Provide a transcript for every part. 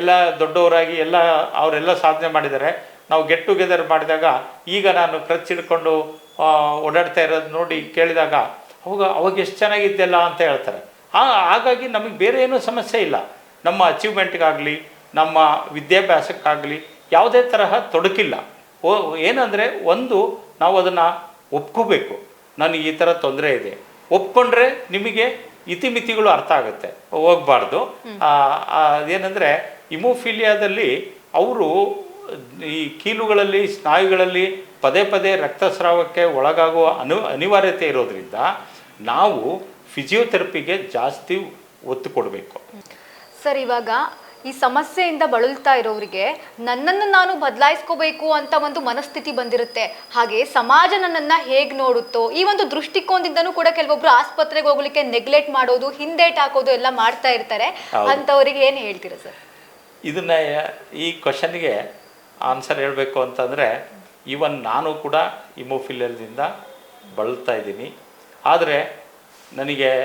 ಎಲ್ಲ ದೊಡ್ಡವರಾಗಿ ಎಲ್ಲ ಅವರೆಲ್ಲ ಸಾಧನೆ ಮಾಡಿದ್ದಾರೆ. ನಾವು ಗೆಟ್ ಟುಗೆದರ್ ಮಾಡಿದಾಗ ಈಗ ನಾನು ಕ್ರಚ್ ಹಿಡ್ಕೊಂಡು ಓಡಾಡ್ತಾ ಇರೋದು ನೋಡಿ ಕೇಳಿದಾಗ ಅವಾಗ ಅವಾಗ ಎಷ್ಟು ಚೆನ್ನಾಗಿದ್ದೆಲ್ಲ ಅಂತ ಹೇಳ್ತಾರೆ. ಆ ಹಾಗಾಗಿ ನಮಗೆ ಬೇರೆ ಏನೂ ಸಮಸ್ಯೆ ಇಲ್ಲ. ನಮ್ಮ ಅಚೀವ್ಮೆಂಟ್ಗಾಗಲಿ ನಮ್ಮ ವಿದ್ಯಾಭ್ಯಾಸಕ್ಕಾಗಲಿ ಯಾವುದೇ ತರಹ ತೊಡಕಿಲ್ಲ. ಓ ಏನಂದರೆ ಒಂದು ನಾವು ಅದನ್ನು ಒಪ್ಕೋಬೇಕು. ನನಗೆ ಈ ಥರ ತೊಂದರೆ ಇದೆ. ಒಪ್ಕೊಂಡ್ರೆ ನಿಮಗೆ ಇತಿಮಿತಿಗಳು ಅರ್ಥ ಆಗುತ್ತೆ. ಹೋಗ್ಬಾರ್ದು. ಏನಂದರೆ ಇಮೋಫಿಲಿಯಾದಲ್ಲಿ ಅವರು ಈ ಕೀಲುಗಳಲ್ಲಿ ಸ್ನಾಯುಗಳಲ್ಲಿ ಪದೇ ಪದೇ ರಕ್ತಸ್ರಾವಕ್ಕೆ ಒಳಗಾಗುವ ಅನು ಅನಿವಾರ್ಯತೆ ಇರೋದ್ರಿಂದ ನಾವು ಫಿಸಿಯೋಥೆರಪಿಗೆ ಜಾಸ್ತಿ ಒತ್ತು ಕೊಡಬೇಕು. ಸರ್ ಇವಾಗ ಈ ಸಮಸ್ಯೆಯಿಂದ ಬಳಲ್ತಾ ಇರೋರಿಗೆ ನನ್ನನ್ನು ನಾನು ಬದಲಾಯಿಸ್ಕೋಬೇಕು ಅಂತ ಒಂದು ಮನಸ್ಥಿತಿ ಬಂದಿರುತ್ತೆ. ಹಾಗೆ ಸಮಾಜ ನನ್ನನ್ನ ಹೇಗೆ ನೋಡುತ್ತೋ ಈ ಒಂದು ದೃಷ್ಟಿಕೋನದಿಂದನೂ ಕೂಡ ಕೆಲವೊಬ್ರು ಆಸ್ಪತ್ರೆಗೆ ಹೋಗ್ಲಿಕ್ಕೆ ನೆಗ್ಲೆಕ್ಟ್ ಮಾಡೋದು ಹಿಂದೇಟ್ ಹಾಕೋದು ಎಲ್ಲ ಮಾಡ್ತಾ ಇರ್ತಾರೆ. ಅಂತವರಿಗೆ ಏನು ಹೇಳ್ತೀರಾ ಸರ್? ಇದನ್ನ ಈ ಕ್ವಶನ್ಗೆ ಆನ್ಸರ್ ಹೇಳಬೇಕು ಅಂತಂದರೆ ಈವನ್ ನಾನು ಕೂಡ ಇಮೋಫಿಲಿಯಲ್ದಿಂದ ಬಳಲ್ತಾ ಇದ್ದೀನಿ. ಆದರೆ, ನನಗೆ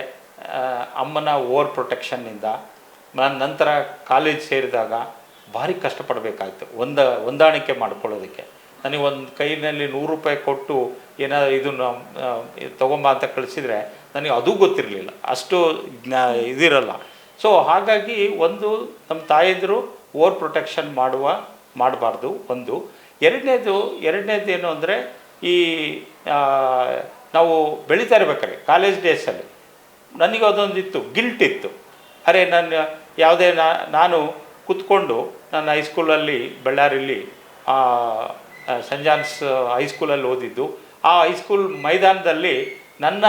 ಅಮ್ಮನ ಓವರ್ ಪ್ರೊಟೆಕ್ಷನ್ನಿಂದ ನಾನು ನಂತರ ಕಾಲೇಜ್ ಸೇರಿದಾಗ ಭಾರಿ ಕಷ್ಟಪಡಬೇಕಾಯ್ತು. ಒಂದ, ಹೊಂದಾಣಿಕೆ ಮಾಡ್ಕೊಳ್ಳೋದಕ್ಕೆ. ನನಗೆ ಒಂದು ಕೈನಲ್ಲಿ ನೂರು ರೂಪಾಯಿ ಕೊಟ್ಟು ಏನಾದರೂ ಇದನ್ನು ತೊಗೊಂಬ ಅಂತ ಕಳಿಸಿದರೆ ನನಗೆ ಅದು ಗೊತ್ತಿರಲಿಲ್ಲ. ಅಷ್ಟು ಜ್ಞಾ, ಇದಿರಲ್ಲ. ಸೊ ಹಾಗಾಗಿ ಒಂದು ನಮ್ಮ ತಾಯಂದಿರು ಓವರ್ ಪ್ರೊಟೆಕ್ಷನ್ ಮಾಡುವ, ಮಾಡಬಾರ್ದು ಒಂದು. ಎರಡನೇದು ಎರಡನೇದು ಏನು ಅಂದರೆ ಈ ನಾವು ಬೆಳೀತಾ ಇರ್ಬೇಕಾರೆ ಕಾಲೇಜ್ ಡೇಸಲ್ಲಿ ನನಗೆ ಅದೊಂದಿತ್ತು, ಗಿಲ್ಟ್ ಇತ್ತು. ಅರೆ ನನ್ನ ಯಾವುದೇ ನಾನು ಕೂತ್ಕೊಂಡು ನನ್ನ ಹೈಸ್ಕೂಲಲ್ಲಿ, ಬಳ್ಳಾರಿಲಿ ಸಂಜಾನ್ಸ್ ಜಾನ್ಸ್ ಹೈಸ್ಕೂಲಲ್ಲಿ ಓದಿದ್ದು. ಆ ಹೈಸ್ಕೂಲ್ ಮೈದಾನದಲ್ಲಿ ನನ್ನ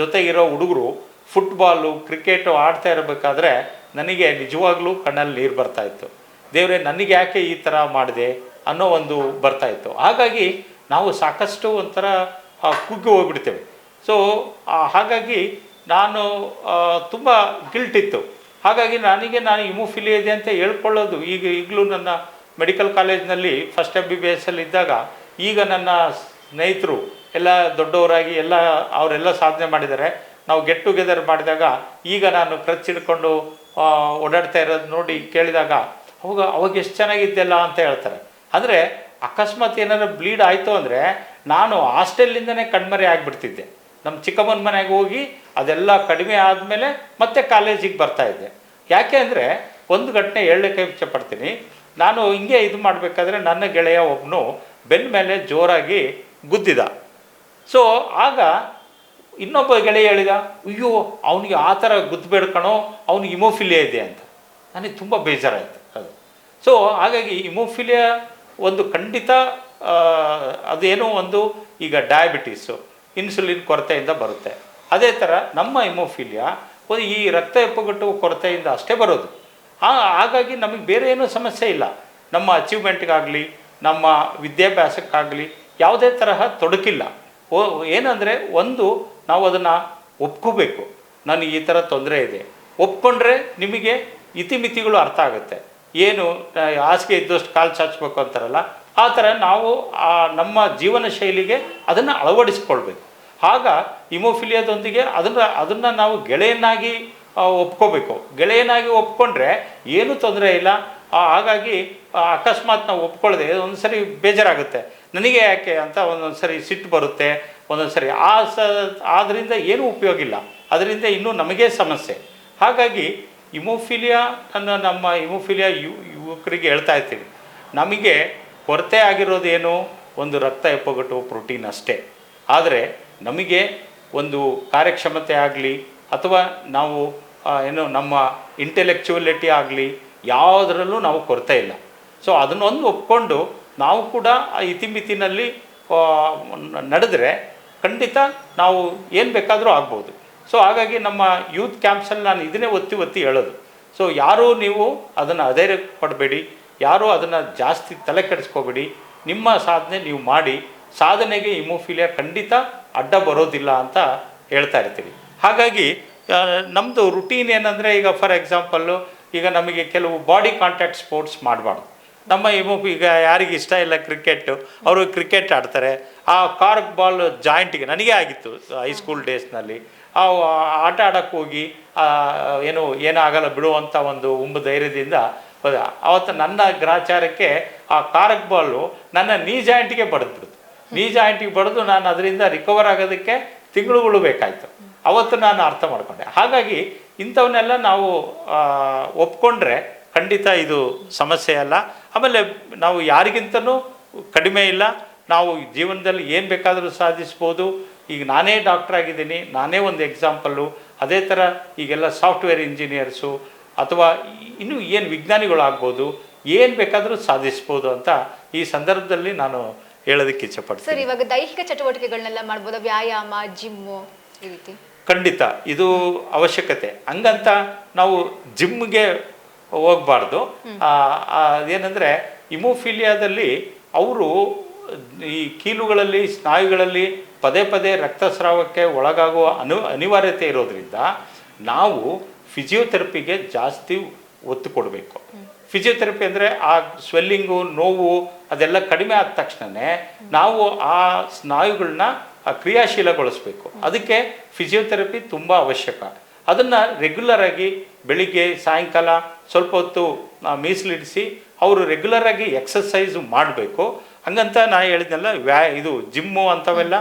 ಜೊತೆಗಿರೋ ಹುಡುಗರು ಫುಟ್ಬಾಲು, ಕ್ರಿಕೆಟು ಆಡ್ತಾ ಇರಬೇಕಾದ್ರೆ ನನಗೆ ನಿಜವಾಗ್ಲೂ ಕಣ್ಣಲ್ಲಿ ನೀರು ಬರ್ತಾ ಇತ್ತು. ದೇವರೇ, ನನಗೆ ಯಾಕೆ ಈ ಥರ ಮಾಡಿದೆ ಅನ್ನೋ ಒಂದು ಬರ್ತಾ ಇತ್ತು. ಹಾಗಾಗಿ ನಾವು ಸಾಕಷ್ಟು ಒಂಥರ ಕುಗ್ಗಿ ಹೋಗ್ಬಿಡ್ತೇವೆ. ಸೊ ಹಾಗಾಗಿ ನಾನು ತುಂಬ ಗಿಲ್ಟ್ ಇತ್ತು. ಹಾಗಾಗಿ ನನಗೆ ನಾನು ಇಮೋಫಿಲಿ ಇದೆ ಅಂತ ಹೇಳ್ಕೊಳ್ಳೋದು, ಈಗ ಈಗಲೂ ನನ್ನ ಮೆಡಿಕಲ್ ಕಾಲೇಜ್ನಲ್ಲಿ first M B B S ಅಲ್ಲಿ ಇದ್ದಾಗ, ಈಗ ನನ್ನ ಸ್ನೇಹಿತರು, ಎಲ್ಲ ದೊಡ್ಡವರಾಗಿ, ಎಲ್ಲ, ಅವರೆಲ್ಲ ಸಾಧನೆ ಮಾಡಿದ್ದಾರೆ. ನಾವು ಗೆಟ್ ಟುಗೆದರ್ ಮಾಡಿದಾಗ, ಈಗ ನಾನು ಕ್ರಚ್ ಓಡಾಡ್ತಾ ಇರೋದು ನೋಡಿ ಕೇಳಿದಾಗ ಅವಾಗ ಅವಾಗ ಎಷ್ಟು ಚೆನ್ನಾಗಿದ್ದೆಲ್ಲ ಅಂತ ಹೇಳ್ತಾರೆ. ಅಂದರೆ ಅಕಸ್ಮಾತ್ ಏನಾದ್ರು ಬ್ಲೀಡ್ ಆಯಿತು ಅಂದರೆ ನಾನು ಹಾಸ್ಟೆಲ್ಲಿಂದನೇ ಕಣ್ಮರೆ ಆಗಿಬಿಡ್ತಿದ್ದೆ. ನಮ್ಮ ಚಿಕ್ಕಮ್ಮನ ಮನೆಗೆ ಹೋಗಿ ಅದೆಲ್ಲ ಕಡಿಮೆ ಆದಮೇಲೆ ಮತ್ತೆ ಕಾಲೇಜಿಗೆ ಬರ್ತಾ ಇದ್ದೆ. ಯಾಕೆ ಅಂದರೆ ಒಂದು ಘಟನೆ ಹೇಳಲಿಕ್ಕೆ ಇಚ್ಛೆಪಡ್ತೀನಿ ನಾನು ಹಿಂಗೆ ಇದು ಮಾಡಬೇಕಾದ್ರೆ ನನ್ನ ಗೆಳೆಯ ಒಬ್ಬನು ಬೆನ್ನ ಮೇಲೆ ಜೋರಾಗಿ ಗುದ್ದಿದ. ಸೊ ಆಗ ಇನ್ನೊಬ್ಬ ಗೆಳೆಯ ಹೇಳಿದ, ಅಯ್ಯೋ, ಅವನಿಗೆ ಆ ಥರ ಗುದ್ದು ಕಣೋ ಅವನಿಗೆ ಇಮೋಫಿಲಿಯಾ ಇದೆ ಅಂತ. ನನಗೆ ತುಂಬ ಬೇಜಾರಾಯಿತು ಅದು. ಸೊ ಹಾಗಾಗಿ ಇಮೋಫಿಲಿಯಾ ಒಂದು ಖಂಡಿತ ಅದೇನೋ ಒಂದು ಈಗ ಡಯಾಬಿಟೀಸು ಇನ್ಸುಲಿನ್ ಕೊರತೆಯಿಂದ ಬರುತ್ತೆ. ಅದೇ ಥರ ನಮ್ಮ ಇಮೋಫಿಲಿಯಾ ಒಂದು ಈ ರಕ್ತ ಹೆಪ್ಪುಗಟ್ಟುವ ಕೊರತೆಯಿಂದ ಅಷ್ಟೇ ಬರೋದು. ಹಾಗಾಗಿ ನಮಗೆ ಬೇರೆ ಏನೂ ಸಮಸ್ಯೆ ಇಲ್ಲ. ನಮ್ಮ ಅಚೀವ್ಮೆಂಟ್ಗಾಗಲಿ ನಮ್ಮ ವಿದ್ಯಾಭ್ಯಾಸಕ್ಕಾಗಲಿ ಯಾವುದೇ ತರಹ ತೊಡಕಿಲ್ಲ. ಓ, ಏನಂದರೆ ಒಂದು ನಾವು ಅದನ್ನು ಒಪ್ಕೋಬೇಕು. ನನಗೆ ಈ ಥರ ತೊಂದರೆ ಇದೆ. ಒಪ್ಕೊಂಡ್ರೆ ನಿಮಗೆ ಇತಿಮಿತಿಗಳು ಅರ್ಥ ಆಗುತ್ತೆ. ಏನು ಹಾಸಿಗೆ ಇದ್ದಷ್ಟು ಕಾಲು ಚಾಚಬೇಕು ಅಂತಾರಲ್ಲ, ಆ ಥರ ನಾವು ನಮ್ಮ ಜೀವನ ಶೈಲಿಗೆ ಅದನ್ನು ಅಳವಡಿಸ್ಕೊಳ್ಬೇಕು. ಆಗ ಇಮೋಫಿಲಿಯಾದೊಂದಿಗೆ ಅದನ್ನು ಅದನ್ನು ನಾವು ಗೆಳೆಯನ್ನಾಗಿ ಒಪ್ಕೋಬೇಕು. ಗೆಳೆಯನಾಗಿ ಒಪ್ಕೊಂಡ್ರೆ ಏನೂ ತೊಂದರೆ ಇಲ್ಲ. ಹಾಗಾಗಿ ಅಕಸ್ಮಾತ್ ನಾವು ಒಪ್ಕೊಳ್ಳದೆ ಒಂದು ಸರಿ ಬೇಜಾರಾಗುತ್ತೆ. ನನಗೆ ಯಾಕೆ ಅಂತ ಒಂದೊಂದು ಸರಿ ಸಿಟ್ಟು ಬರುತ್ತೆ. ಒಂದೊಂದು ಸರಿ. ಆ ಸ ಆದ್ದರಿಂದ ಏನೂ ಉಪಯೋಗ ಇಲ್ಲ. ಅದರಿಂದ ಇನ್ನೂ ನಮಗೇ ಸಮಸ್ಯೆ. ಹಾಗಾಗಿ ಇಮೋಫಿಲಿಯಾ ಅನ್ನು ನಮ್ಮ ಇಮೋಫಿಲಿಯಾ ಯು, ಯುವಕರಿಗೆ ಹೇಳ್ತಾ ಇರ್ತೀವಿ ನಮಗೆ ಕೊರತೆ ಆಗಿರೋದೇನು ಒಂದು ರಕ್ತ ಎಪ್ಪಗಟ್ಟುವ ಪ್ರೋಟೀನ್ ಅಷ್ಟೇ. ಆದರೆ ನಮಗೆ ಒಂದು ಕಾರ್ಯಕ್ಷಮತೆ ಆಗಲಿ ಅಥವಾ ನಾವು ಏನು ನಮ್ಮ ಇಂಟೆಲೆಕ್ಚುವಲಿಟಿ ಆಗಲಿ ಯಾವುದರಲ್ಲೂ ನಾವು ಕೊರತೆ ಇಲ್ಲ. ಸೊ ಅದನ್ನೊಂದು ಒಪ್ಕೊಂಡು ನಾವು ಕೂಡ ಇತಿಮಿತಿನಲ್ಲಿ ನಡೆದ್ರೆ ಖಂಡಿತ ನಾವು ಏನು ಬೇಕಾದರೂ ಆಗ್ಬೋದು. ಸೊ ಹಾಗಾಗಿ ನಮ್ಮ ಯೂತ್ ಕ್ಯಾಂಪ್ಸಲ್ಲಿ ನಾನು ಇದನ್ನೇ ಒತ್ತಿ ಒತ್ತಿ ಹೇಳೋದು. ಸೊ ಯಾರೂ ನೀವು ಅದನ್ನು ಅಧೈರ್ಯ ಪಡಬೇಡಿ, ಯಾರೂ ಅದನ್ನು ಜಾಸ್ತಿ ತಲೆ ಕೆಡಿಸ್ಕೋಬೇಡಿ, ನಿಮ್ಮ ಸಾಧನೆ ನೀವು ಮಾಡಿ, ಸಾಧನೆಗೆ ಇಮೋಫಿಲಿಯಾ ಖಂಡಿತ ಅಡ್ಡ ಬರೋದಿಲ್ಲ ಅಂತ ಹೇಳ್ತಾ ಇರ್ತೀವಿ ಹಾಗಾಗಿ ನಮ್ಮದು ರುಟೀನ್ ಏನಂದರೆ ಈಗ ಫಾರ್ ಎಕ್ಸಾಂಪಲ್ಲು ಈಗ ನಮಗೆ ಕೆಲವು ಬಾಡಿ ಕಾಂಟ್ಯಾಕ್ಟ್ ಸ್ಪೋರ್ಟ್ಸ್ ಮಾಡಬಾರ್ದು. ನಮ್ಮ ಇಮೋ ಈಗ ಯಾರಿಗೆ ಇಷ್ಟ ಇಲ್ಲ ಕ್ರಿಕೆಟ್ ಅವರು ಕ್ರಿಕೆಟ್ ಆಡ್ತಾರೆ. ಆ ಕಾರ್ಕ್ ಬಾಲ್ ಜಾಯಿಂಟಿಗೆ ನನಗೆ ಆಗಿತ್ತು ಹೈಸ್ಕೂಲ್ ಡೇಸ್ನಲ್ಲಿ. ಆ ಆಟ ಆಡೋಕ್ಕೆ ಹೋಗಿ ಆ, ಏನು ಏನಾಗಲ್ಲ ಬಿಡುವಂಥ ಒಂದು ಉಂಬು ಧೈರ್ಯದಿಂದ ಅವತ್ತು ನನ್ನ ಗ್ರಾಚಾರಕ್ಕೆ ಆ ಕಾರಕ್ ಬಾಲು ನನ್ನ ನೀ ಜಾಯಿಂಟಿಗೆ ಬಡಿದ್ಬಿಡ್ತು ನೀ ಜಾಯಿಂಟಿಗೆ ಬಡಿದು ನಾನು ಅದರಿಂದ ರಿಕವರ್ ಆಗೋದಕ್ಕೆ ತಿಂಗಳುಗಳು ಬೇಕಾಯಿತು. ಅವತ್ತು ನಾನು ಅರ್ಥ ಮಾಡಿಕೊಂಡೆ. ಹಾಗಾಗಿ ಇಂಥವನ್ನೆಲ್ಲ ನಾವು ಒಪ್ಕೊಂಡ್ರೆ ಖಂಡಿತ ಇದು ಸಮಸ್ಯೆ ಅಲ್ಲ. ಆಮೇಲೆ ನಾವು ಯಾರಿಗಿಂತನೂ ಕಡಿಮೆ ಇಲ್ಲ. ನಾವು ಜೀವನದಲ್ಲಿ ಏನು ಬೇಕಾದರೂ ಸಾಧಿಸ್ಬೋದು. ಈಗ ನಾನೇ ಡಾಕ್ಟರ್ ಆಗಿದ್ದೀನಿ ನಾನೇ ಒಂದು ಎಕ್ಸಾಂಪಲ್ಲು ಅದೇ ಥರ ಈಗೆಲ್ಲ ಸಾಫ್ಟ್ವೇರ್ ಇಂಜಿನಿಯರ್ಸು ಅಥವಾ ಇನ್ನೂ ಏನು ವಿಜ್ಞಾನಿಗಳಾಗ್ಬೋದು ಏನು ಬೇಕಾದರೂ ಸಾಧಿಸ್ಬೋದು ಅಂತ ಈ ಸಂದರ್ಭದಲ್ಲಿ ನಾನು ಹೇಳೋದಕ್ಕೆ ಸರ್ ಇಚ್ಛಪಡ್ತೀನಿ ಇವಾಗ ದೈಹಿಕ ಚಟುವಟಿಕೆಗಳನ್ನೆಲ್ಲ ಮಾಡ್ಬೋದು? ವ್ಯಾಯಾಮ ಜಿಮ್ಮು ಈ ರೀತಿ? ಖಂಡಿತ. ಇದು ಅವಶ್ಯಕತೆ. ಹಂಗಂತ ನಾವು ಜಿಮ್ಗೆ ಹೋಗಬಾರ್ದು. ಏನಂದರೆ ಇಮೋಫಿಲಿಯಾದಲ್ಲಿ ಅವರು ಈ ಕೀಲುಗಳಲ್ಲಿ ಸ್ನಾಯುಗಳಲ್ಲಿ ಪದೇ ಪದೇ ರಕ್ತಸ್ರಾವಕ್ಕೆ ಒಳಗಾಗುವ ಅನು ಅನಿವಾರ್ಯತೆ ಇರೋದ್ರಿಂದ ನಾವು ಫಿಸಿಯೋಥೆರಪಿಗೆ ಜಾಸ್ತಿ ಒತ್ತು ಕೊಡಬೇಕು. ಫಿಸಿಯೋಥೆರಪಿ ಅಂದರೆ ಆ ಸ್ವೆಲ್ಲಿಂಗು ನೋವು ಅದೆಲ್ಲ ಕಡಿಮೆ ಆದ ತಕ್ಷಣವೇ ನಾವು ಆ ಸ್ನಾಯುಗಳನ್ನ ಕ್ರಿಯಾಶೀಲಗೊಳಿಸ್ಬೇಕು. ಅದಕ್ಕೆ ಫಿಸಿಯೋಥೆರಪಿ ತುಂಬ ಅವಶ್ಯಕ. ಅದನ್ನು ರೆಗ್ಯುಲರಾಗಿ ಬೆಳಿಗ್ಗೆ ಸಾಯಂಕಾಲ ಸ್ವಲ್ಪ ಹೊತ್ತು ಮೀಸಲಿಡಿಸಿ ಅವರು ರೆಗ್ಯುಲರಾಗಿ ಎಕ್ಸಸೈಸ್ ಮಾಡಬೇಕು. ಹಂಗಂತ ನಾ ಹೇಳಿದ್ನಲ್ಲ, ವ್ಯಾ, ಇದು ಜಿಮ್ಮು ಅಂಥವೆಲ್ಲ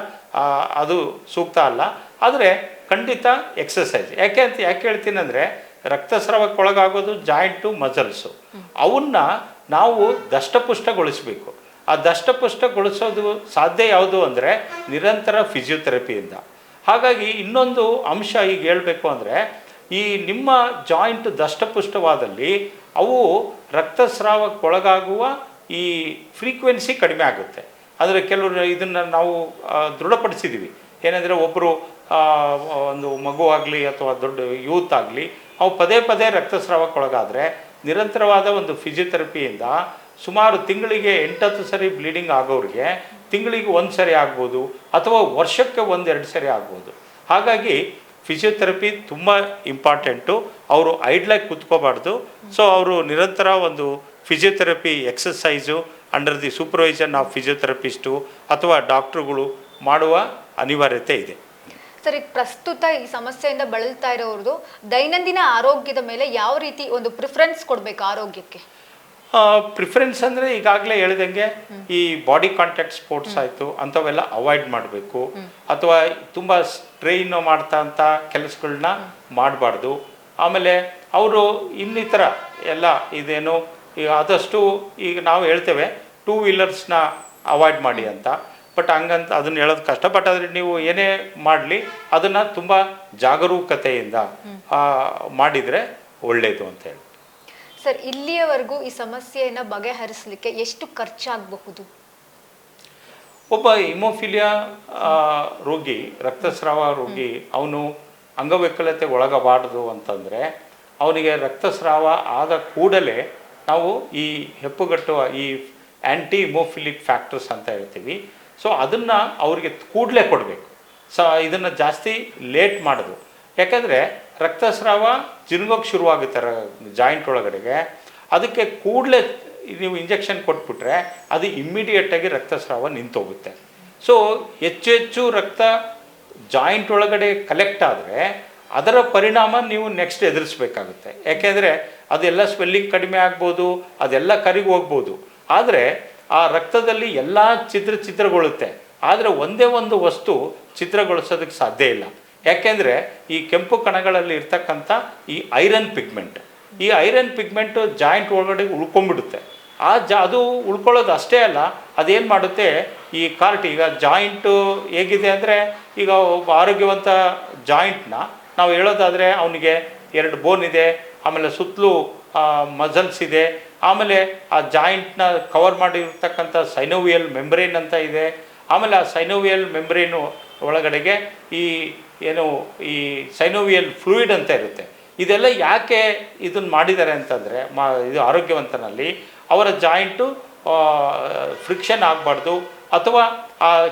ಅದು ಸೂಕ್ತ ಅಲ್ಲ. ಆದರೆ ಖಂಡಿತ ಎಕ್ಸಸೈಸ್ ಯಾಕೆ ಅಂತ, ಯಾಕೆ ಹೇಳ್ತೀನಿ ಅಂದರೆ ರಕ್ತಸ್ರಾವಕ್ಕೆ ಒಳಗಾಗೋದು ಜಾಯಿಂಟು ಮಸಲ್ಸು ಅವನ್ನ ನಾವು ದಷ್ಟಪುಷ್ಟಗೊಳಿಸಬೇಕು. ಆ ದಷ್ಟಪುಷ್ಟಗೊಳಿಸೋದು ಸಾಧ್ಯ ಯಾವುದು ಅಂದರೆ ನಿರಂತರ ಫಿಸಿಯೋಥೆರಪಿಯಿಂದ ಹಾಗಾಗಿ ಇನ್ನೊಂದು ಅಂಶ ಈಗ ಹೇಳಬೇಕು ಅಂದರೆ ಈ ನಿಮ್ಮ ಜಾಯಿಂಟ್ ದಷ್ಟಪುಷ್ಟವಾದಲ್ಲಿ ಅವು ರಕ್ತಸ್ರಾವಕ್ಕೊಳಗಾಗುವ ಈ ಫ್ರೀಕ್ವೆನ್ಸಿ ಕಡಿಮೆ ಆಗುತ್ತೆ. ಆದರೆ ಕೆಲವರು ಇದನ್ನು ನಾವು ದೃಢಪಡಿಸಿದ್ದೀವಿ ಏನಂದರೆ ಒಬ್ಬರು ಒಂದು ಮಗು ಆಗಲಿ ಅಥವಾ ದೊಡ್ಡ ಯೂತ್ ಆಗಲಿ, ಅವು ಪದೇ ಪದೇ ರಕ್ತಸ್ರಾವಕ್ಕೊಳಗಾದರೆ ನಿರಂತರವಾದ ಒಂದು ಫಿಸಿಯೋಥೆರಪಿಯಿಂದ ಸುಮಾರು ತಿಂಗಳಿಗೆ ಎಂಟತ್ತು ಸರಿ ಬ್ಲೀಡಿಂಗ್ ಆಗೋರಿಗೆ ತಿಂಗಳಿಗೆ ಒಂದು ಸರಿ ಆಗ್ಬೋದು ಅಥವಾ ವರ್ಷಕ್ಕೆ ಒಂದೆರಡು ಸರಿ ಆಗ್ಬೋದು. ಹಾಗಾಗಿ ಫಿಸಿಯೋಥೆರಪಿ ತುಂಬ ಇಂಪಾರ್ಟೆಂಟು ಅವರು ಐಡ್ಲಾಗಿ ಕೂತ್ಕೋಬಾರ್ದು. ಸೊ ಅವರು ನಿರಂತರ ಒಂದು physiotherapy exercise under the supervision of physiotherapist ಅಥವಾ ಡಾಕ್ಟ್ರುಗಳು ಮಾಡುವ ಅನಿವಾರ್ಯತೆ ಇದೆ. ಸರ್, ಈಗ ಪ್ರಸ್ತುತ ಈ ಸಮಸ್ಯೆಯಿಂದ ಬಳಲ್ತಾ ಇರೋರ್ದು ದೈನಂದಿನ ಆರೋಗ್ಯದ ಮೇಲೆ ಯಾವ ರೀತಿ ಒಂದು ಪ್ರಿಫರೆನ್ಸ್ ಕೊಡಬೇಕು ಆರೋಗ್ಯಕ್ಕೆ? ಪ್ರಿಫರೆನ್ಸ್ ಅಂದರೆ ಈಗಾಗಲೇ ಹೇಳಿದಂಗೆ ಈ ಬಾಡಿ ಕಾಂಟ್ಯಾಕ್ಟ್ ಸ್ಪೋರ್ಟ್ಸ್ ಆಯಿತು ಅಂಥವೆಲ್ಲ ಅವಾಯ್ಡ್ ಮಾಡಬೇಕು. ಅಥವಾ ತುಂಬ ಸ್ಟ್ರೈನ್ ಮಾಡ್ತಾ ಅಂತ ಕೆಲಸಗಳನ್ನ ಮಾಡಬಾರ್ದು. ಆಮೇಲೆ ಅವರು ಇನ್ನಿತರ ಎಲ್ಲ ಇದೇನು ಈಗ ಆದಷ್ಟು ಈಗ ನಾವು ಹೇಳ್ತೇವೆ ಟೂ ವೀಲರ್ಸ್ನ ಅವಾಯ್ಡ್ ಮಾಡಿ ಅಂತ. ಬಟ್ ಹಂಗಂತ ಅದನ್ನ ಹೇಳೋದು ಕಷ್ಟ ಬಟ್ ಆದರೆ ನೀವು ಏನೇ ಮಾಡಲಿ ಅದನ್ನು ತುಂಬ ಜಾಗರೂಕತೆಯಿಂದ ಮಾಡಿದರೆ ಒಳ್ಳೆಯದು ಅಂತ ಹೇಳಿ. ಸರ್ ಇಲ್ಲಿಯವರೆಗೂ ಈ ಸಮಸ್ಯೆಯನ್ನು ಬಗೆಹರಿಸಲಿಕ್ಕೆ ಎಷ್ಟು ಖರ್ಚಾಗಬಹುದು? ಒಬ್ಬ ಹಿಮೋಫಿಲಿಯಾ ರೋಗಿ ರಕ್ತಸ್ರಾವ ರೋಗಿ ಅವನು ಅಂಗವಿಕಲತೆ ಒಳಗಬಾರದು ಅಂತಂದರೆ ಅವನಿಗೆ ರಕ್ತಸ್ರಾವ ಆದ ಕೂಡಲೇ ನಾವು ಈ ಹೆಪ್ಪುಗಟ್ಟುವ ಈ ಆ್ಯಂಟಿ ಹಿಮೋಫಿಲಿಕ್ ಫ್ಯಾಕ್ಟರ್ಸ್ ಅಂತ ಹೇಳ್ತೀವಿ. ಸೊ ಅದನ್ನು ಅವರಿಗೆ ಕೂಡಲೇ ಕೊಡಬೇಕು. ಸ ಇದನ್ನು ಜಾಸ್ತಿ ಲೇಟ್ ಮಾಡೋದು. ಯಾಕಂದರೆ ರಕ್ತಸ್ರಾವ ಜಿನುಗೋಕ್ಕೆ ಶುರುವಾಗುತ್ತೆ ಜಾಯಿಂಟ್ ಒಳಗಡೆಗೆ. ಅದಕ್ಕೆ ಕೂಡಲೇ ನೀವು ಇಂಜೆಕ್ಷನ್ ಕೊಟ್ಬಿಟ್ರೆ ಅದು ಇಮ್ಮಿಡಿಯೇಟಾಗಿ ರಕ್ತಸ್ರಾವ ನಿಂತೋಗುತ್ತೆ. ಸೊ ಹೆಚ್ಚು ಹೆಚ್ಚು ರಕ್ತ ಜಾಯಿಂಟ್ ಒಳಗಡೆ ಕಲೆಕ್ಟ್ ಆದರೆ ಅದರ ಪರಿಣಾಮ ನೀವು ನೆಕ್ಸ್ಟ್ ಎದುರಿಸ್ಬೇಕಾಗುತ್ತೆ. ಯಾಕೆಂದರೆ ಅದೆಲ್ಲ ಸ್ವೆಲ್ಲಿಂಗ್ ಕಡಿಮೆ ಆಗ್ಬೋದು, ಅದೆಲ್ಲ ಕರಿಗೆ ಹೋಗ್ಬೋದು. ಆದರೆ ಆ ರಕ್ತದಲ್ಲಿ ಎಲ್ಲ ಚಿತ್ರ ಚಿತ್ರಗೊಳ್ಳುತ್ತೆ ಆದರೆ ಒಂದೇ ಒಂದು ವಸ್ತು ಚಿತ್ರಗೊಳಿಸೋದಕ್ಕೆ ಸಾಧ್ಯ ಇಲ್ಲ. ಯಾಕೆಂದರೆ ಈ ಕೆಂಪು ಕಣಗಳಲ್ಲಿ ಇರ್ತಕ್ಕಂಥ ಈ ಐರನ್ ಪಿಗ್ಮೆಂಟ್, ಈ ಐರನ್ ಪಿಗ್ಮೆಂಟು ಜಾಯಿಂಟ್ ಒಳಗಡೆ ಉಳ್ಕೊಂಡ್ಬಿಡುತ್ತೆ. ಆ ಜ, ಅದು ಉಳ್ಕೊಳ್ಳೋದು ಅಷ್ಟೇ ಅಲ್ಲ, ಅದೇನು ಮಾಡುತ್ತೆ? ಈ ಕಾರ್ಟ್ ಈಗ ಜಾಯಿಂಟು ಹೇಗಿದೆ ಅಂದರೆ ಈಗ ಒಬ್ಬ ಆರೋಗ್ಯವಂತ ಜಾಯಿಂಟ್ನ ನಾವು ಹೇಳೋದಾದರೆ ಅವನಿಗೆ ಎರಡು ಬೋನ್ ಇದೆ, ಆಮೇಲೆ ಸುತ್ತಲೂ ಮಸಲ್ಸ್ ಇದೆ, ಆಮೇಲೆ ಆ ಜಾಯಿಂಟ್ನ ಕವರ್ ಮಾಡಿರ್ತಕ್ಕಂಥ ಸೈನೋವಿಯಲ್ ಮೆಂಬ್ರೇನ್ ಅಂತ ಇದೆ. ಆಮೇಲೆ ಆ ಸೈನೋವಿಯಲ್ ಮೆಂಬ್ರೇನು ಒಳಗಡೆಗೆ ಈ ಏನು ಈ ಸೈನೋವಿಯಲ್ ಫ್ಲೂಯಿಡ್ ಅಂತ ಇರುತ್ತೆ. ಇದೆಲ್ಲ ಯಾಕೆ ಇದನ್ನು ಮಾಡಿದ್ದಾರೆ ಅಂತಂದರೆ, ಮಾ, ಇದು ಆರೋಗ್ಯವಂತನಲ್ಲಿ ಅವರ ಜಾಯಿಂಟು ಫ್ರಿಕ್ಷನ್ ಆಗಬಾರ್ದು ಅಥವಾ ಆ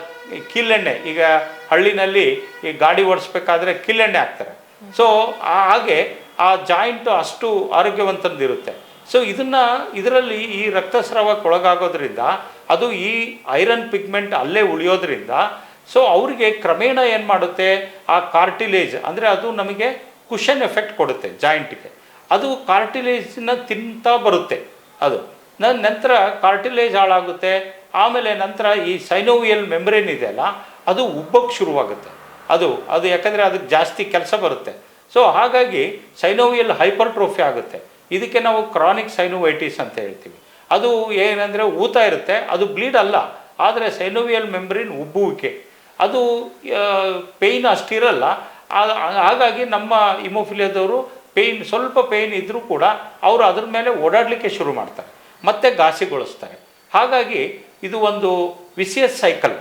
ಕಿಲ್ಲೆಣ್ಣೆ ಈಗ ಹಳ್ಳಿನಲ್ಲಿ ಈ ಗಾಡಿ ಓಡಿಸ್ಬೇಕಾದ್ರೆ ಕಿಲ್ಲೆಣ್ಣೆ ಹಾಕ್ತಾರೆ. ಸೊ ಹಾಗೆ ಆ ಜಾಯಿಂಟು ಅಷ್ಟು ಆರೋಗ್ಯವಂತಂದಿರುತ್ತೆ. ಸೊ ಇದನ್ನು, ಇದರಲ್ಲಿ ಈ ರಕ್ತಸ್ರಾವಕ್ಕೆ ಒಳಗಾಗೋದ್ರಿಂದ ಅದು ಈ ಐರನ್ ಪಿಗ್ಮೆಂಟ್ ಅಲ್ಲೇ ಉಳಿಯೋದ್ರಿಂದ ಸೊ ಅವರಿಗೆ ಕ್ರಮೇಣ ಏನು ಮಾಡುತ್ತೆ? ಆ ಕಾರ್ಟಿಲೇಜ್ ಅಂದರೆ ಅದು ನಮಗೆ ಕುಷನ್ ಎಫೆಕ್ಟ್ ಕೊಡುತ್ತೆ ಜಾಯಿಂಟಿಗೆ ಅದು ಕಾರ್ಟಿಲೇಜ್ನ ತಿಂತಾ ಬರುತ್ತೆ, ಅದು. ನಂತರ ಕಾರ್ಟಿಲೇಜ್ ಹಾಳಾಗುತ್ತೆ, ಆಮೇಲೆ ನಂತರ ಈ ಸೈನೋವಿಯಲ್ ಮೆಮ್ರೇನ್ ಇದೆಯಲ್ಲ ಅದು ಉಬ್ಬಕ್ಕೆ ಶುರುವಾಗುತ್ತೆ. ಅದು ಅದು ಯಾಕಂದರೆ ಅದಕ್ಕೆ ಜಾಸ್ತಿ ಕೆಲಸ ಬರುತ್ತೆ. ಸೊ ಹಾಗಾಗಿ ಸೈನೋವಿಯಲ್ ಹೈಪರ್ಟ್ರೋಫಿ ಆಗುತ್ತೆ. ಇದಕ್ಕೆ ನಾವು ಕ್ರಾನಿಕ್ ಸೈನೋವೈಟಿಸ್ ಅಂತ ಹೇಳ್ತೀವಿ. ಅದು ಏನಂದರೆ ಊತ ಇರುತ್ತೆ, ಅದು ಬ್ಲೀಡ್ ಅಲ್ಲ, ಆದರೆ ಸೈನೋವಿಯಲ್ ಮೆಮ್ಬ್ರಿನ್ ಉಬ್ಬುವಿಕೆ. ಅದು ಪೇಯ್ನ್ ಅಷ್ಟಿರಲ್ಲ ಹಾಗಾಗಿ ನಮ್ಮ ಇಮೋಫಿಲಿಯಾದವರು ಪೇಯ್ನ್ ಸ್ವಲ್ಪ ಪೇಯ್ನ್ ಇದ್ದರೂ ಕೂಡ ಅವರು ಅದ್ರ ಮೇಲೆ ಓಡಾಡಲಿಕ್ಕೆ ಶುರು ಮಾಡ್ತಾರೆ. ಮತ್ತೆ ಘಾಸಿಗೊಳಿಸ್ತಾರೆ. ಹಾಗಾಗಿ ಇದು ಒಂದು ವಿಸಿಯಸ್ ಸೈಕಲ್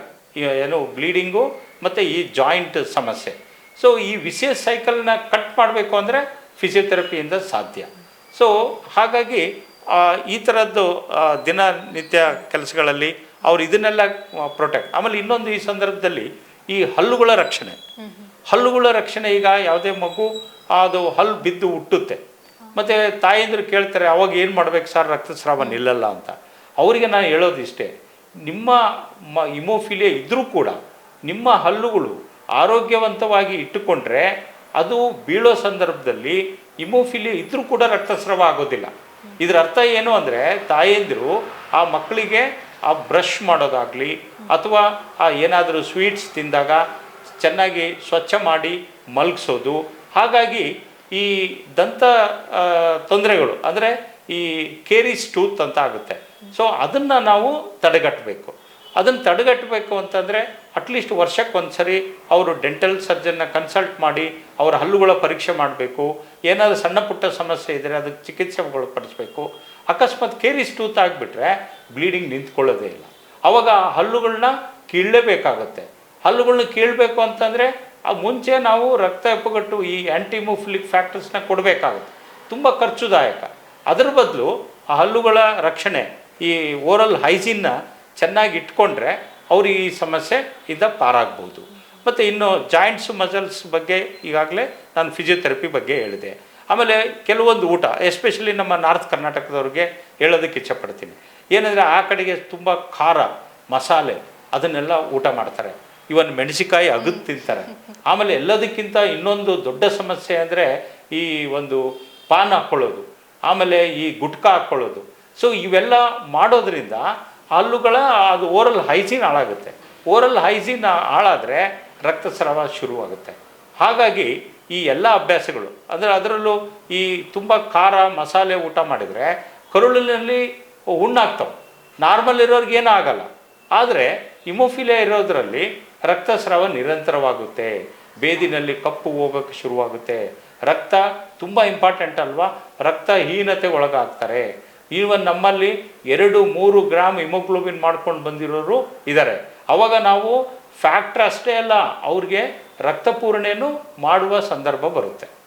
ಏನು ಬ್ಲೀಡಿಂಗು ಮತ್ತು ಈ ಜಾಯಿಂಟ್ ಸಮಸ್ಯೆ. ಸೊ ಈ ವಿಸಿಯಸ್ ಸೈಕಲ್ನ ಕಟ್ ಮಾಡಬೇಕು ಅಂದರೆ ಫಿಸಿಯೋಥೆರಪಿಯಿಂದ ಸಾಧ್ಯ. ಸೊ ಹಾಗಾಗಿ ಈ ಥರದ್ದು ದಿನನಿತ್ಯ ಕೆಲಸಗಳಲ್ಲಿ ಅವ್ರು ಇದನ್ನೆಲ್ಲ ಪ್ರೊಟೆಕ್ಟ್ ಆಮೇಲೆ ಇನ್ನೊಂದು ಈ ಸಂದರ್ಭದಲ್ಲಿ ಈ ಹಲ್ಲುಗಳ ರಕ್ಷಣೆ. ಹಲ್ಲುಗಳ ರಕ್ಷಣೆ ಈಗ ಯಾವುದೇ ಮಗು ಅದು ಹಲ್ಲು ಬಿದ್ದು ಹುಟ್ಟುತ್ತೆ. ಮತ್ತು ತಾಯಂದ್ರು ಕೇಳ್ತಾರೆ, ಅವಾಗ ಏನು ಮಾಡ್ಬೇಕು ಸರ್ ರಕ್ತಸ್ರಾವ ನಿಲ್ಲಲ್ಲ ಅಂತ. ಅವರಿಗೆ ನಾನು ಹೇಳೋದು ಇಷ್ಟೇ, ನಿಮ್ಮ ಮ ಇಮೋಫಿಲಿಯಾ ಇದ್ದರೂ ಕೂಡ ನಿಮ್ಮ ಹಲ್ಲುಗಳು ಆರೋಗ್ಯವಂತವಾಗಿ ಇಟ್ಟುಕೊಂಡ್ರೆ ಅದು ಬೀಳೋ ಸಂದರ್ಭದಲ್ಲಿ ಇಮೋಫಿಲಿಯಾ ಇದ್ದರೂ ಕೂಡ ರಕ್ತಸ್ರಾವ ಆಗೋದಿಲ್ಲ. ಇದರ ಅರ್ಥ ಏನು ಅಂದರೆ ತಾಯಂದಿರು ಆ ಮಕ್ಕಳಿಗೆ ಆ ಬ್ರಷ್ ಮಾಡೋದಾಗಲಿ ಅಥವಾ ಆ ಏನಾದರೂ ಸ್ವೀಟ್ಸ್ ತಿಂದಾಗ ಚೆನ್ನಾಗಿ ಸ್ವಚ್ಛ ಮಾಡಿ ಮಲಗಿಸೋದು. ಹಾಗಾಗಿ ಈ ದಂತ ತೊಂದರೆಗಳು, ಅಂದರೆ ಈ ಕೇರಿಸ್ ಟೂತ್ ಅಂತ ಆಗುತ್ತೆ. ಸೊ ಅದನ್ನು ನಾವು ತಡೆಗಟ್ಟಬೇಕು. ಅದನ್ನು ತಡೆಗಟ್ಟಬೇಕು ಅಂತಂದರೆ ಅಟ್ಲೀಸ್ಟ್ ವರ್ಷಕ್ಕೆ ಒಂದ್ಸರಿ ಅವರು ಡೆಂಟಲ್ ಸರ್ಜನ್ನ ಕನ್ಸಲ್ಟ್ ಮಾಡಿ ಅವರ ಹಲ್ಲುಗಳ ಪರೀಕ್ಷೆ ಮಾಡಬೇಕು. ಏನಾದರೂ ಸಣ್ಣ ಪುಟ್ಟ ಸಮಸ್ಯೆ ಇದ್ದರೆ ಅದಕ್ಕೆ ಚಿಕಿತ್ಸೆಗಳು ಒಳಪಡಿಸ್ಬೇಕು ಅಕಸ್ಮಾತ್ ಕೇರಿಸ್ ಟೂತ್ ಆಗಿಬಿಟ್ರೆ ಬ್ಲೀಡಿಂಗ್ ನಿಂತ್ಕೊಳ್ಳೋದೇ ಇಲ್ಲ. ಅವಾಗ ಹಲ್ಲುಗಳನ್ನ ಕೀಳಲೇಬೇಕಾಗತ್ತೆ. ಹಲ್ಲುಗಳನ್ನ ಕೀಳಬೇಕು ಅಂತಂದರೆ ಆ ಮುಂಚೆ ನಾವು ರಕ್ತ ಹೆಪ್ಪುಗಟ್ಟು ಈ ಆ್ಯಂಟಿಮೋಫಿಲಿಕ್ ಫ್ಯಾಕ್ಟರ್ಸ್ನ ಕೊಡಬೇಕಾಗುತ್ತೆ. ತುಂಬ ಖರ್ಚುದಾಯಕ. ಅದರ ಬದಲು ಆ ಹಲ್ಲುಗಳ ರಕ್ಷಣೆ, ಈ ಓರಲ್ ಹೈಜೀನ್ನ ಚೆನ್ನಾಗಿ ಇಟ್ಕೊಂಡ್ರೆ ಅವ್ರಿಗೆ ಈ ಸಮಸ್ಯೆ ಇಂದ ಪಾರಾಗ್ಬೋದು. ಮತ್ತು ಇನ್ನು ಜಾಯಿಂಟ್ಸ್ ಮಸಲ್ಸ್ ಬಗ್ಗೆ ಈಗಾಗಲೇ ನಾನು ಫಿಸಿಯೋಥೆರಪಿ ಬಗ್ಗೆ ಹೇಳಿದೆ. ಆಮೇಲೆ ಕೆಲವೊಂದು ಊಟ ಎಸ್ಪೆಷಲಿ ನಮ್ಮ ನಾರ್ತ್ ಕರ್ನಾಟಕದವ್ರಿಗೆ ಹೇಳೋದಕ್ಕೆ ಇಚ್ಛಪಡ್ತೀನಿ. ಏನಂದರೆ ಆ ಕಡೆಗೆ ತುಂಬ ಖಾರ ಮಸಾಲೆ, ಅದನ್ನೆಲ್ಲ ಊಟ ಮಾಡ್ತಾರೆ. ಇವನ್ ಮೆಣಸಿಕಾಯಿ ಅಗದು ತಿಂತಾರೆ. ಆಮೇಲೆ ಎಲ್ಲದಕ್ಕಿಂತ ಇನ್ನೊಂದು ದೊಡ್ಡ ಸಮಸ್ಯೆ ಅಂದರೆ ಈ ಒಂದು ಪಾನ್ ಹಾಕ್ಕೊಳ್ಳೋದು ಆಮೇಲೆ ಈ ಗುಟ್ಕಾ ಹಾಕ್ಕೊಳ್ಳೋದು ಸೊ ಇವೆಲ್ಲ ಮಾಡೋದ್ರಿಂದ ಹಲ್ಲುಗಳ ಅದು ಓರಲ್ ಹೈಜೀನ್ ಹಾಳಾಗುತ್ತೆ. ಓರಲ್ ಹೈಜೀನ್ ಹಾಳಾದರೆ ರಕ್ತಸ್ರಾವ ಶುರುವಾಗುತ್ತೆ. ಹಾಗಾಗಿ ಈ ಎಲ್ಲ ಅಭ್ಯಾಸಗಳು. ಅಂದರೆ ಅದರಲ್ಲೂ ಈ ತುಂಬ ಖಾರ ಮಸಾಲೆ ಊಟ ಮಾಡಿದರೆ ಕರುಳಿನಲ್ಲಿ ಹುಣ್ಣಾಗ್ತವೆ. ನಾರ್ಮಲ್ ಇರೋರಿಗೆ ಏನೂ ಆಗಲ್ಲ. ಆದರೆ ಇಮೋಫಿಲಿಯಾ ಇರೋದರಲ್ಲಿ ರಕ್ತಸ್ರಾವ ನಿರಂತರವಾಗುತ್ತೆ. ಬೇದಿನಲ್ಲಿ ಕಪ್ಪು ಹೋಗೋಕ್ಕೆ ಶುರುವಾಗುತ್ತೆ. ರಕ್ತ ತುಂಬ ಇಂಪಾರ್ಟೆಂಟ್ ಅಲ್ವಾ? ರಕ್ತಹೀನತೆ ಒಳಗಾಗ್ತಾರೆ. ಈವನ್ ನಮ್ಮಲ್ಲಿ ಎರಡು ಮೂರು ಗ್ರಾಮ್ ಹಿಮೋಗ್ಲೋಬಿನ್ ಮಾಡ್ಕೊಂಡು ಬಂದಿರೋರು ಇದ್ದಾರೆ ಅವಾಗ ನಾವು ಫ್ಯಾಕ್ಟ್ರ್ ಅಷ್ಟೇ ಅಲ್ಲ, ಅವ್ರಿಗೆ ರಕ್ತ ಪೂರಣೆಯನ್ನು ಮಾಡುವ ಸಂದರ್ಭ ಬರುತ್ತೆ.